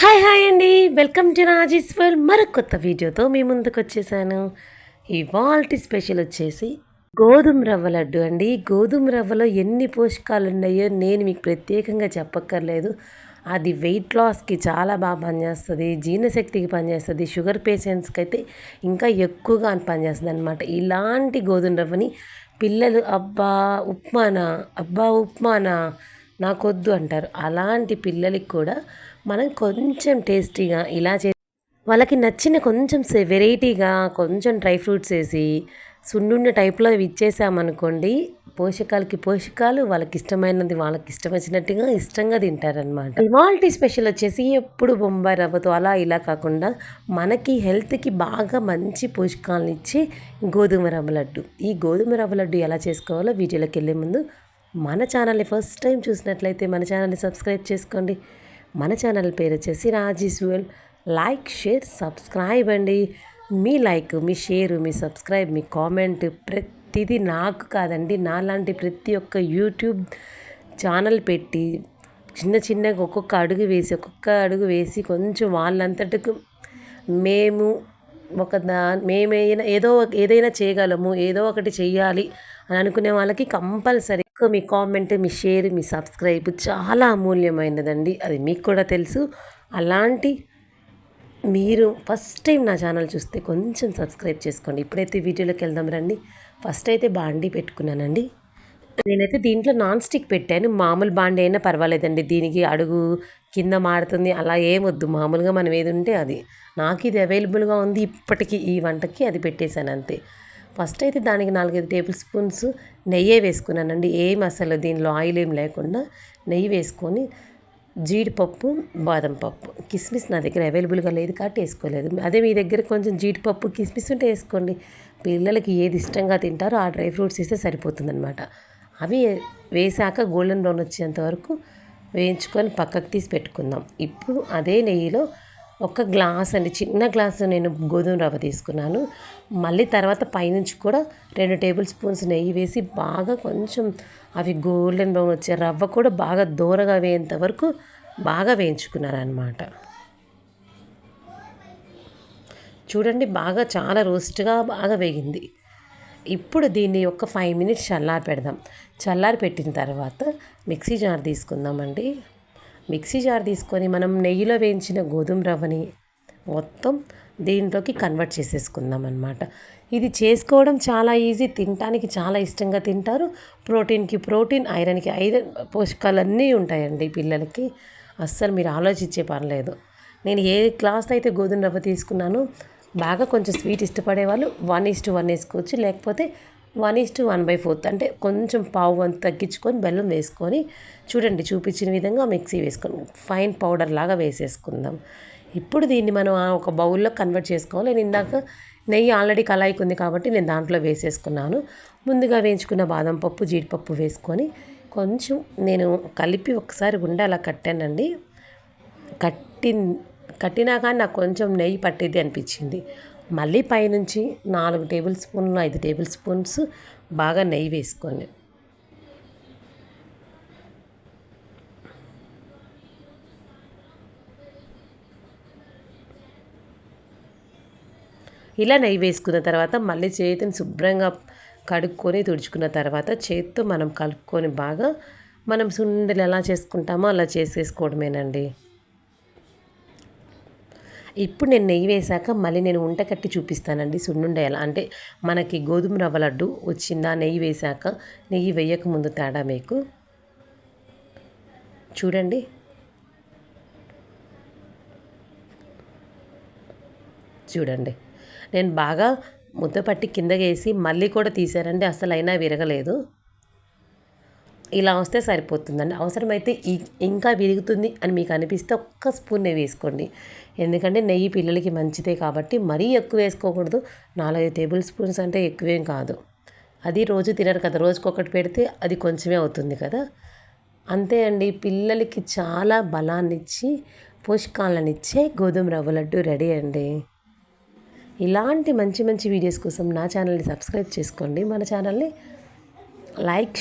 Hi hi అండి. Welcome to Rajeshwar మరొక కొత్త వీడియోతో మీ ముందుకు వచ్చేసాను. ఇవాల్టి స్పెషల్ వచ్చేసి గోధుమ రవ్వ లడ్డు అండి. గోధుమ రవ్వలో ఎన్ని పోషకాలు ఉన్నాయో నేను మీకు ప్రత్యేకంగా చెప్పక్కర్లేదు. అది వెయిట్ లాస్కి చాలా బాగా పనిచేస్తుంది జీర్ణశక్తికి పనిచేస్తుంది షుగర్ పేషెంట్స్కి అయితే ఇంకా ఎక్కువగా పనిచేస్తుంది అనమాట ఇలాంటి గోధుమ రవ్వని పిల్లలు అబ్బా ఉప్మానా? అబ్బా ఉప్మానా? నాకొద్దు అంటారు. అలాంటి పిల్లలకి కూడా మనం కొంచెం టేస్టీగా ఇలా చే వాళ్ళకి నచ్చిన కొంచెం వెరైటీగా కొంచెం డ్రై ఫ్రూట్స్ వేసి సున్నుండ టైప్లో ఇచ్చేసామనుకోండి పోషకాలకి పోషకాలు వాళ్ళకి ఇష్టమైనది వాళ్ళకి ఇష్టం వచ్చినట్టుగా ఇష్టంగా తింటారనమాట ఇవాల్టీ స్పెషల్ వచ్చేసి ఎప్పుడు బొంబాయి రవ్వతో అలా ఇలా కాకుండా మనకి హెల్త్కి బాగా మంచి పోషకాలను ఇచ్చే గోధుమ రవ్వ లడ్డు. ఈ గోధుమ రవ్వ లడ్డు ఎలా చేసుకోవాలో వీడియోలోకి వెళ్ళే ముందు మన ఛానల్ని ఫస్ట్ టైం చూసినట్లయితే మన ఛానల్ని సబ్స్క్రైబ్ చేసుకోండి. మన ఛానల్ పేరు వచ్చేసి రాజీస్వల్ లైక్ షేర్ సబ్స్క్రైబ్ అండి. మీ లైక్ మీ షేర్ మీ సబ్స్క్రైబ్ మీ కామెంట్ ప్రతిదీ నాకు కాదండి. నాలాంటి ప్రతి ఒక్క యూట్యూబ్ ఛానల్ పెట్టి చిన్న చిన్నగా ఒక్కొక్క అడుగు వేసి ఒక్కొక్క అడుగు వేసి కొంచెం వాళ్ళంతటికి మేము ఒక దా మేమైనా ఏదో ఏదైనా చేయగలము ఏదో ఒకటి చెయ్యాలి అని అనుకునే వాళ్ళకి కంపల్సరీ మీ కామెంట్ మీ షేర్ మీ సబ్స్క్రైబ్ చాలా అమూల్యమైనదండి. అది మీకు కూడా తెలుసు. అలాంటి మీరు ఫస్ట్ టైం నా ఛానల్ చూస్తే కొంచెం సబ్స్క్రైబ్ చేసుకోండి. ఇప్పుడైతే వీడియోలోకి వెళ్దాం రండి. ఫస్ట్ అయితే బాండీ పెట్టుకున్నానండి. నేనైతే దీంట్లో నాన్ స్టిక్ పెట్టాను. మామూలు బాండీ అయినా పర్వాలేదండి. దీనికి అడుగు కింద మారుతుంది. అలా ఏమొద్దు మామూలుగా మనం ఏది ఉంటే అది. నాకు ఇది అవైలబుల్గా ఉంది. ఇప్పటికీ ఈ వంటకి అది పెట్టేశాను అంతే. ఫస్ట్ అయితే దానికి నాలుగైదు టేబుల్ స్పూన్స్ నెయ్యే వేసుకున్నానండి. ఏం అసలు దీనిలో ఆయిల్ ఏం లేకుండా నెయ్యి వేసుకొని జీడిపప్పు బాదం పప్పు. కిస్మిస్ నా దగ్గర అవైలబుల్గా లేదు కాబట్టి వేసుకోలేదు. అదే మీ దగ్గర కొంచెం జీడిపప్పు కిస్మిస్ ఉంటే వేసుకోండి. పిల్లలకి ఏది ఇష్టంగా తింటారో ఆ డ్రై ఫ్రూట్స్ ఇస్తే సరిపోతుందనమాట అవి వేసాక గోల్డెన్ బ్రౌన్ వచ్చేంత వరకు వేయించుకొని పక్కకు తీసి పెట్టుకుందాం. ఇప్పుడు అదే నెయ్యిలో ఒక గ్లాస్ అండి చిన్న గ్లాసు నేను గోధుమ రవ్వ తీసుకున్నాను. మళ్ళీ తర్వాత పైనుంచి కూడా రెండు టేబుల్ స్పూన్స్ నెయ్యి వేసి బాగా కొంచెం అవి గోల్డెన్ బ్రౌన్ వచ్చే రవ్వ కూడా బాగా దూరగా వేయేంత వరకు బాగా వేయించుకున్నాను అనమాట చూడండి బాగా చాలా రోస్ట్గా బాగా వేగింది. ఇప్పుడు దీన్ని ఒక ఫైవ్ మినిట్స్ చల్లారి పెడదాం. చల్లారి పెట్టిన తర్వాత మిక్సీ జార్ తీసుకుందామండి. మిక్సీ జార్ తీసుకొని మనం నెయ్యిలో వేయించిన గోధుమ రవ్వని మొత్తం దీంట్లోకి కన్వర్ట్ చేసేసుకుందాం అనమాట ఇది చేసుకోవడం చాలా ఈజీ తినటానికి చాలా ఇష్టంగా తింటారు. ప్రోటీన్కి ప్రోటీన్ ఐరన్కి ఐరన్ పోషకాలన్నీ ఉంటాయండి పిల్లలకి. అస్సలు మీరు ఆలోచించే పర్లేదు నేను ఏ క్లాస్ అయితే గోధుమ రవ్వ తీసుకున్నానో బాగా కొంచెం స్వీట్ ఇష్టపడే వాళ్ళు వన్ ఈస్ టు వన్ వేసుకోవచ్చు. లేకపోతే one is two one by fourth. అంటే కొంచెం పావు వంత తగ్గించుకొని బెల్లం వేసుకొని చూడండి చూపించిన విధంగా మిక్సీ వేసుకొని ఫైన్ పౌడర్ లాగా వేసేసుకుందాం. ఇప్పుడు దీన్ని మనం ఒక బౌల్లో కన్వర్ట్ చేసుకోవాలి. నేను ఇందాక నెయ్యి ఆల్రెడీ కళాయికి ఉంది కాబట్టి నేను దాంట్లో వేసేసుకున్నాను. ముందుగా వేయించుకున్న బాదం పప్పు జీడిపప్పు వేసుకొని కొంచెం నేను కలిపి ఒకసారి ఉండ అలా కట్టానండి. కట్టి కట్టినా కానీ నాకు కొంచెం నెయ్యి పట్టిద్ది అనిపించింది. మళ్ళీ పైనుంచి నాలుగు టేబుల్ స్పూన్లు ఐదు టేబుల్ స్పూన్స్ బాగా నెయ్యి వేసుకోండి. ఇలా నెయ్యి వేసుకున్న తర్వాత మళ్ళీ చేతిని శుభ్రంగా కడుక్కొని తుడుచుకున్న తర్వాత చేతితో మనం కలుపుకొని బాగా మనం సుండలు ఎలా చేసుకుంటామో అలా చేసేసుకోవడమేనండి. ఇప్పుడు నేను నెయ్యి వేశాక మళ్ళీ నేను ఉంట కట్టి చూపిస్తానండి సున్నుండ ఎలా అంటే మనకి గోధుమ రవ్వ లడ్డు వచ్చిందా నెయ్యి వేశాక నెయ్యి వేయక ముందు తేడా మీకు. చూడండి. చూడండి. నేను బాగా ముద్ద పట్టి కిందకేసి మళ్ళీ కూడా తీసారండి అసలు అయినా విరగలేదు. ఇలా వస్తే సరిపోతుందండి. అవసరమైతే ఇంకా విరుగుతుంది అని మీకు అనిపిస్తే ఒక్క స్పూన్ నెయ్యి వేసుకోండి. ఎందుకంటే నెయ్యి పిల్లలకి మంచిదే కాబట్టి మరీ ఎక్కువ వేసుకోకూడదు. నాలుగైదు టేబుల్ స్పూన్స్ అంటే ఎక్కువేం కాదు. అది రోజు తినరు కదా రోజుకొకటి పెడితే అది కొంచెమే అవుతుంది కదా. అంతే అండి. పిల్లలకి చాలా బలాన్ని ఇచ్చి పోషకాలను ఇచ్చే గోధుమ రవ్వ లడ్డు రెడీ అండి. ఇలాంటి మంచి మంచి వీడియోస్ కోసం నా ఛానల్ని సబ్స్క్రైబ్ చేసుకోండి. మన ఛానల్ని లైక్